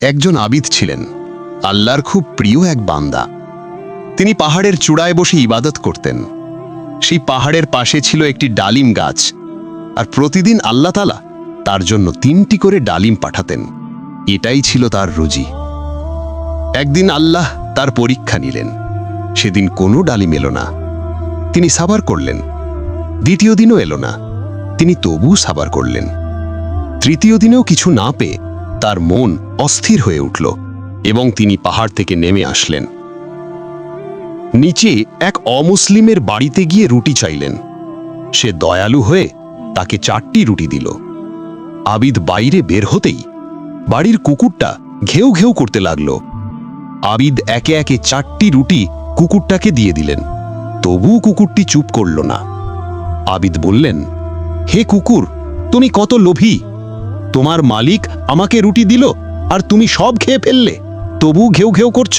একজন আবিদ ছিলেন, আল্লাহর খুব প্রিয় এক বান্দা। তিনি পাহাড়ের চূড়ায় বসে ইবাদত করতেন। সেই পাহাড়ের পাশে ছিল একটি ডালিম গাছ, আর প্রতিদিন আল্লাহ তালা তার জন্য তিনটি করে ডালিম পাঠাতেন। এটাই ছিল তার রুজি। একদিন আল্লাহ তার পরীক্ষা নিলেন, সেদিন কোনো ডালিম এলো না। তিনি সাবার করলেন, দ্বিতীয় দিনও এলো না। তিনি তবু সাবার করলেন। তৃতীয় দিনেও কিছু না পেয়ে তার মন অস্থির হয়ে উঠল এবং তিনি পাহাড় থেকে নেমে আসলেন। নিচে এক অমুসলিমের বাড়িতে গিয়ে রুটি চাইলেন। সে দয়ালু হয়ে তাকে চারটি রুটি দিল। আবিদ বাইরে বের হতেই বাড়ির কুকুরটা ঘেউ ঘেউ করতে লাগল। আবিদ একে একে চারটি রুটি কুকুরটাকে দিয়ে দিলেন। তবু কুকুরটি চুপ করল না। আবিদ বললেন, হে কুকুর, তুমি কত লোভী? তোমার মালিক আমাকে রুটি দিল আর তুমি সব খেয়ে ফেললে। তবু ঘেউ ঘেউ করছ।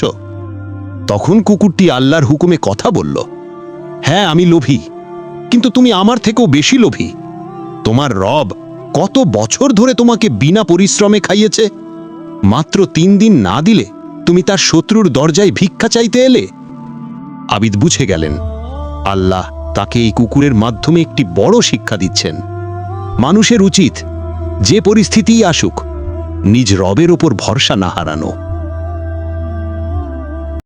তখন কুকুরটি আল্লাহর হুকুমে কথা বলল হ্যাঁ আমি লোভী, কিন্তু তুমি আমার থেকেও বেশি লোভী। তোমার রব কত বছর ধরে তোমাকে বিনা পরিশ্রমে খাইয়েছে। মাত্র তিন দিন না দিলে তুমি তার শত্রুর দরজায় ভিক্ষা চাইতে এলে? আবিদ বুঝে গেলেন, আল্লাহ তাকে এই কুকুরের মাধ্যমে একটি বড় শিক্ষা দিচ্ছেন। মানুষের উচিত যে পরিস্থিতিই আসুক নিজ রবের ওপর ভরসা না হারানো।